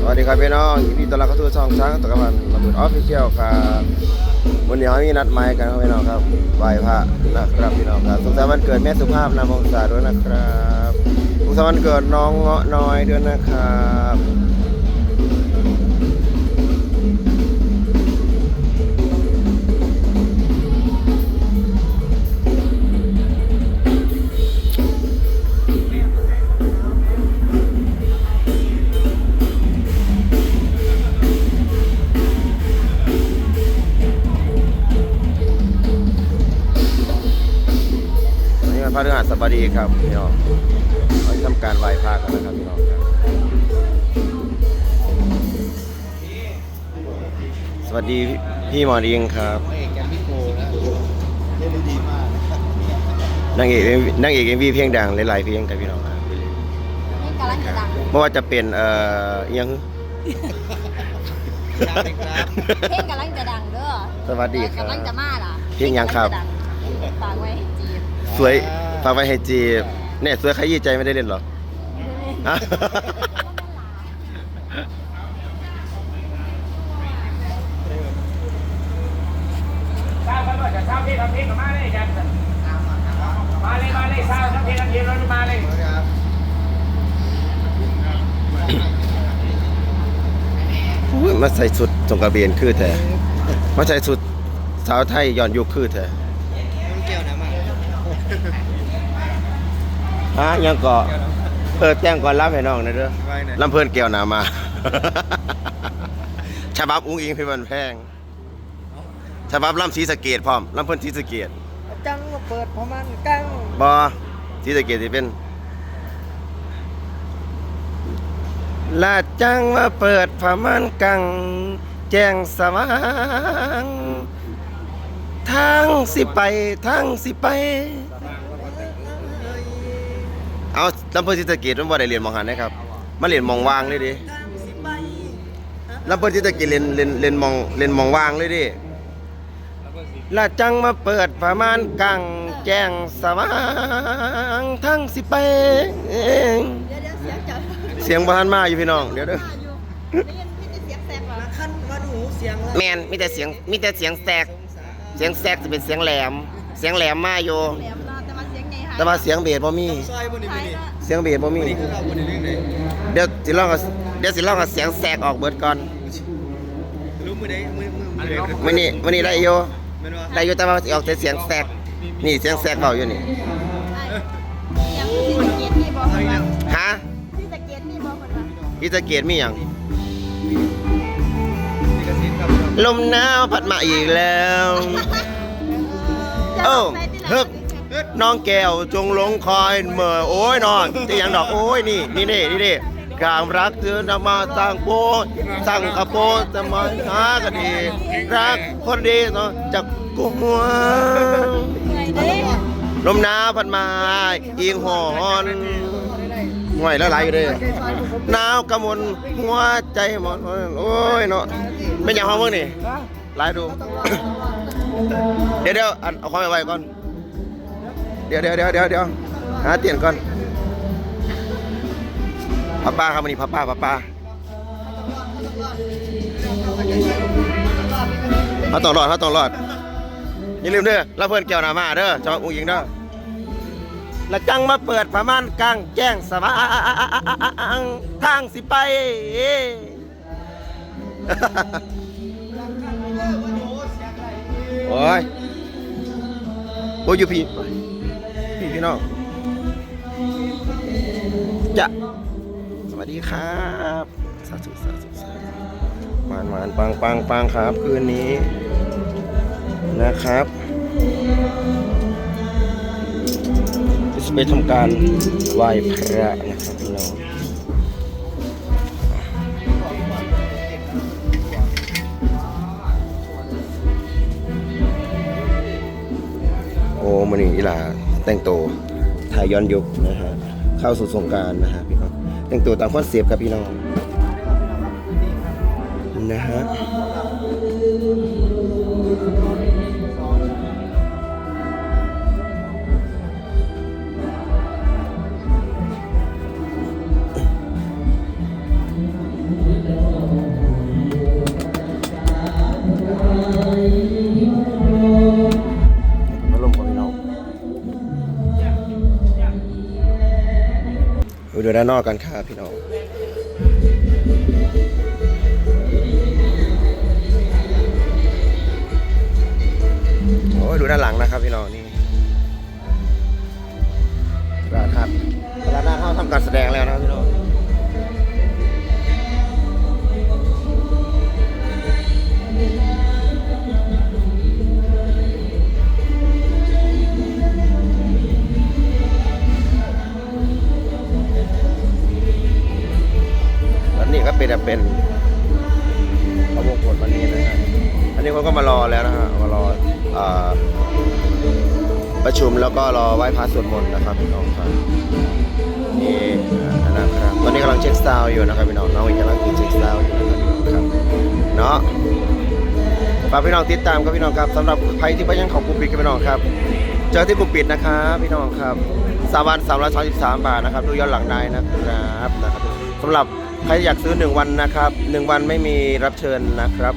สวัสดีครับพี่น้องยินดีต้อนรับเข้าสู่ช่องช้างตะกมันระเบิดออฟฟิเชียลครับวันนี้เรามีนัดหมายกันครับพี่น้องครับไหว้พระนะครับพี่น้องครับสุขสันต์วันเกิดแม่สุภาพนามวงศาด้วยนะครับสุขสันต์วันเกิดน้องเงาะน้อยด้วยนะครับ วันนี้วันพฤหัสบดีครับพี่น้องเราจะทำการไหว้พระกันนะครับพี่น้องครับสวัสดีพี่หมอดิงครับพระเอกแกมมี่โกนะเล่นได้ดีมากนางเอกนางเอกเอ็มวีเพลงดังหลายๆเพลงครับพี่น้องครับนี่กำลังจะดังไม่ว่าจะเป็นเอ่ออิหยังครับเด็กครับเพลงกำลังจะดังเด้อสวัสดีครับกำลังจะมาล่ะเพลงหยังครับกำลัจะดังฝากไว้ให้จีบ สวยฝากไว้ให้จีบเนี่ยสวยขยี้ใจไม่ได้เล่นเหรอฮะทราบครับว่าจะทราบที่ทำที่กับมาเลยจันมาเลยมาเลยทราบทำที่ทำที่รถมาเลยอุ๊ยมาใส่สุดจงกระเบนคือแต่มาใส่สุดสาวไทยย้อนยุคคือแต่ไม่เกี่ยวนะมา ฮะยังก็เปิดแจ้งก่อนรับให้น้องนะเด้อไว้ไหน ลำเพิ่นแก้วหนามา ฉบับอุ้งอิงพี่บันแพงฉบับลำศรีสะเกดพร้อมลำเพิ่นศรีสะเกดจังมาเปิดพอมันกังบอศรีสะเกดสิเป็นลาดจังมาเปิดผ้ามันกัง แจ้งสว่างทางสิไปทางสิไป เอา ลำเพิ่นศรีสะเกดมันบ่ได้เรียนมองหันนะครับมาเรียนมองวางเลยดิลำเพิ่นศรีสะเกดเรียนเรียนเรียนมองเรียนมองวางเลยดิลาดจังมาเปิดผ้ามันกังแจ้งสว่างทางสิไปเดี๋ยวเดี๋ยวเสียงจะเสียงบ้านมาอยู่พี่น้องเดี๋ยวเด้ออยู่ได้ยินพี่จะเสียงแสบเหรอขั้นวันหูเสียงแมนมีแต่เสียงมีแต่เสียงแสกเสียงแสกจะเป็นเสียงแหลม เสียงแหลมมาอยู่แหลมเนาะแต่มาเสียงไงฮะแต่ว่าเสียงเบสบ่มี ซอยบนนี้ท้ายนี่เนาะเสียงเบสบ่มี นี่คือเราบนนี้เรื่องไหนเดี๋ยวสิลองเอาเดี๋ยวสิลองเอาเสียงแสกออกเบิดก่อนรู้มือใดมือมือมือใดมื้อนี้มื้อนี้ได้อยู่แม่นว่าได้อยู่แต่ว่าสิออกแต่เสียงแสกนี่เสียงแสกเบาอยู่นี่เสียงที่สะเก็ตนี่บอกคนว่าฮะที่สะเก็ตนี่บอกคนว่าพี่ตะเกียดมีหยังนี่กระซิบครับลมหนาวพัดมาอีกแล้วจะเอ้าไปที่ไหนฮึบ น้องแก้วจงหลงคอยเมื่อโอ้ยนอนจะยังดอกโอ้ยนี่นี่นี่นี่นี่กลางรักเธอนำมาสร้างโปสั่งกระโปจะมาหากันดีรักคนดีเนาะจากกัวไงเด้ลมหนาวพัดมาอิงหอนห่วยล้วไหลอยู่เด้หนาวกระมนหัวใจหมดโอ้ยเนาะเป็นอย่างของมึงนี่ไหลดู เดี๋ยวเดี๋ยวเอาความไว้ก่อน ดี๋ยวเดี๋ยวเดี๋ยวเดี๋ยวเดี๋ยวหาเตียนก่อนป้าป้าครับวันนี้ป้าป้าป้าป้าเขาต้องรอดเขาต้องรอดอย่าลืมเด้อรับเพื่อนแก้วหนามาเด้อจออุ้งยิงเด้อแล้วจังมาเปิดผ้าม่านกลางแจ้งสว่างทางสิไปโอ้ยโอ้ยอยู่พี่ น้องจะสวัสดีครับสาธุสาธุสาธุมานมานปังปังปังครับ คืนนี้นะครับจะไปทำการไหว้พระนะครับพี่น้อง โอ้มันนี่อีหลาแต่งตัวถ่ายย้อนยุคนะฮะเข้าสู่สงการนะฮะพี่น้องแต่งตัวตามคอนเซปต์ครับพี่น้องนะฮะ ด้านนอกกันครับพี่น้องโอ้ยดูด้านหลังนะครับพี่น้องนี่ตลาดครับตลาดหน้าเข้าทำการแสดงแล้วนะพี่น้อง ประชุมแล้วก็รอไหว้พระสวดมนต์นะครับพี่น้องครับนี่นะครับตอนนี้กำลังเช็คซาวด์อยู่นะครับพี่น้องน้องอีกกำลังเช็คซาวด์อยู่นะครับพี่น้องครับเนาะฝากพี่น้องติดตามครับพี่น้องครับสำหรับใครที่ไปยังของกลุ่มปิดครับพี่น้องครับ เจอที่กลุ่มปิดนะครับพี่น้องครับสามวันสามร้อยสามสิบสามบาทนะครับดูย้อนหลังได้นะครับนะครับสำหรับใครอยากซื้อ 1 วันนะครับ 1 วันไม่มีรับเชิญนะครับ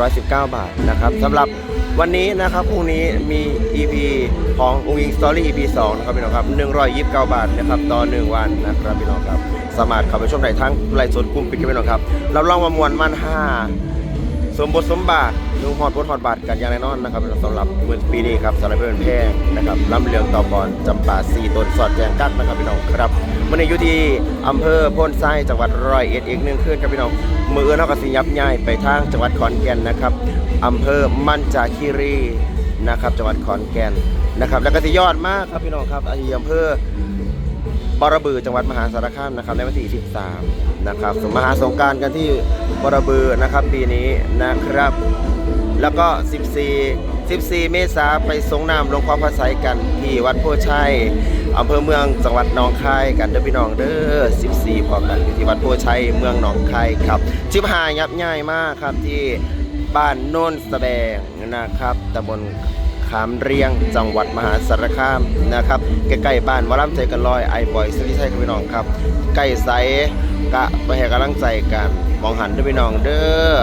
119 บาทนะครับสำหรับ วันนี้นะครับพรุ่งนี้มี EP ขององค์ยิงสตอรี่ EP 2นะครับพี่น้องครับ129 บาทนะครับต่อ1วันนะครับพี่น้องครับสามารถเข้าไปชมได้ทั้งไลฟ์สดกลุ่มปิดครับพี่น้องครับเราลองมามวนมัน5สมบทสมบาทลุงฮอดบทฮอดบาทกันอย่างแน่นอนนะครับสำหรับมือปีนี้ครับสำหรับเพื่อนแพงนะครับลำเลียงต่อกรจำปาสีตนสอดแจงกักนะครับพี่น้องครับมันอยู่ที่อำเภอโพ้นไส้จังหวัดร้อยเอ็ดอีกหนึ่งคืนครับพี่น้อง มือเอื้อนเท่ากับสิยับย่ายไปทางจังหวัดขอนแก่นนะครับอำเภอมันจาคีรีนะครับ จังหวัดขอนแก่นนะครับ แล้วก็สิยอดมากครับพี่น้องครับอำเภอบรบือจังหวัดมหาสารคามนะครับในวันที่ 13 นะครับสมหาสงการกันที่บรบือนะครับปีนี้นะครับ แล้วก็ 14 14 เมษาไปสงน้ำหลวงพ่อพระไสยกันที่วัดโพชัย อำเภอเมืองจังหวัดหนองคายกันเด้อพี่น้องเด้อ 14พอกันที่วัดโพชัยเมืองหนองคายครับชิบหายยับย่ายมากครับที่บ้านโน่นสะแบงนะครับตำบลขามเรียงจังหวัดมหาสารคามนะครับใกล้ๆบ้านวารำใจกันลอยไอ้บอยสุริชัยครับพี่น้องครับใกล้ใสกะไปให้กำลังใจกันมองหันด้วยพี่น้องเด้อ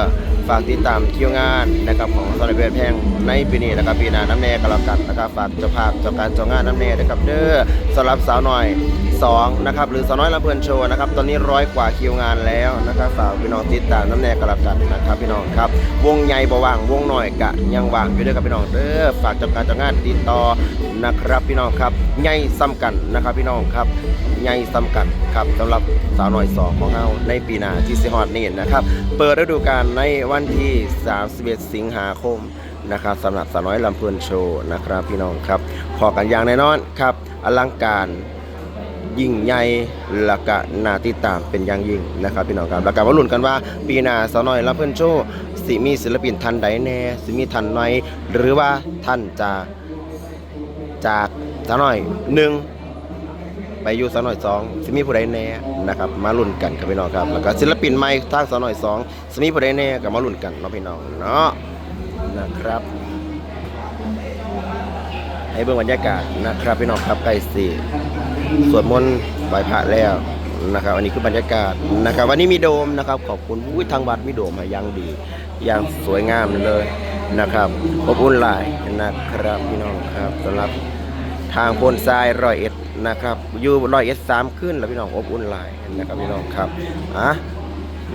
ฝากติดตามคิวงานนะครับของสารเบีแพงในปีนี้นะครับปีหน้าน้ำแน่ก็แล้วกันนะครับฝากเจ้าภาพเจ้าการเจ้างานน้ำแน่ด้วยครับเด้อสำหรับสาวหน่อย2นะครับหรือสาวน้อยลำเพลินโชว์นะครับตอนนี้ร้อยกว่าคิวงานแล้วนะครับฝากพี่น้องติดตามน้ำแน่ก็แล้วกันนะครับพี่น้องครับวงใหญ่บ่ว่างวงหน่อยกะยังว่างอยู่เด้อครับพี่น้องเด้อฝากเจ้าการเจ้างานติดต่อนะครับพี่น้องครับใหญ่ซ้ำกันนะครับพี่น้องครับใหญ่ซ้ำกันครับสำหรับสาวหน้อยสองของเราในปีหน้าที่สิฮอดนี่นะครับ เปิดฤดูกาลในวันันที่ 31 สิงหาคมนะครับสำหรับสาวน้อยลำเพลินโชว์นะครับพี่น้องครับพอกันอย่างแน่นอนครับ อลังการยิ่งใหญ่และก็นาติดตามเป็นอย่างยิ่งนะครับพี่น้องครับแล้วก็มาลุ้นกันว่า ปีหน้าสาวน้อยลำเพลินโชว์สิมีศิลปินท่านใดแน่สิมีท่านไหนหรือว่าท่านจะจากสาวน้อยหนึ่ง ไปอยู่สาวน้อยสองสิมีผู้ใดแน่นะครับมาลุ้นกันครับพี่น้องครับแล้วก็ศิลปินใหม่ทางสาวน้อยสองสิมีผู้ใดแน่ก็มาลุ้นกันเนาะพี่น้องเนาะนะครับให้เบิ่งบรรยากาศนะครับพี่น้องครับใกล้สิสวดมนต์ไหว้พระแล้วนะครับอันนี้คือบรรยากาศนะครับวันนี้มีโดมนะครับ ขอบคุณอุ้ยทางวัดมีโดมให้อยังดีอย่างสวยงามเลยนะครับอบอุ่นหลายนะครับพี่น้องครับสำหรับทางโพนทรายร้อยเอ็ด นะครับอยู่ร้อยเอ็ดสามขึ้นแล้วพี่น้องอบอุ่นหลายนะครับพี่น้องครับอะ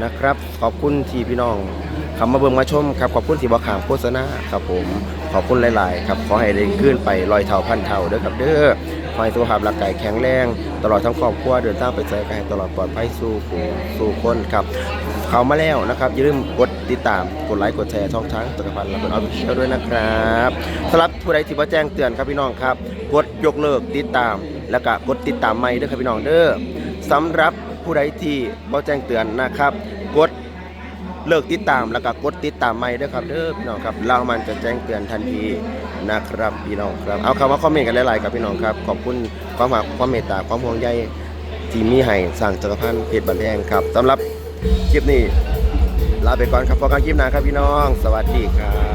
นะครับ ขอบคุณที่พี่น้องคำมาเบิ่งมาชมครับขอบคุณที่บอกขามโฆษณาครับผมขอบคุณหลาย ๆ ครับขอให้ได้ขึ้นไปลอยเท่าพันเท่าเด้อครับเด้อขอให้สุขภาพร่างกายแข็งแรง ตลอดทั้งครอบครัวเดินทางไปเจอกันตลอดปลอดภัยสู่ผู้สู่คนครับ เข้ามาแล้วนะครับอย่าลืมกดติดตามกดไลค์กดแชร์ช่องทางจักรพันธ์และเป็นออฟฟิเชียลด้วยนะครับสำหรับผู้ใดที่ว่าแจ้งเตือนครับพี่น้องครับ กดยกเลิกติดตาม แล้วก็กดติดตามใหม่ด้วยครับพี่น้องเด้อสำหรับผู้ใดที่บ่แจ้งเตือนนะครับ กดเลิกติดตามแล้วก็กดติดตามใหม่ด้วยครับเด้อพี่น้องครับเรามันจะแจ้งเตือนทันทีนะครับพี่น้องครับเอาคำว่าคอมเมนต์กันหลายๆครับพี่น้องครับขอบคุณความหักความเมตตาความห่วงใยที่มีให้สั่งจักรพันธ์เพชรบันแพงครับสำหรับคลิปนี้ลาไปก่อนครับพอกันคลิปหน้าครับพี่น้อง สวัสดีครับ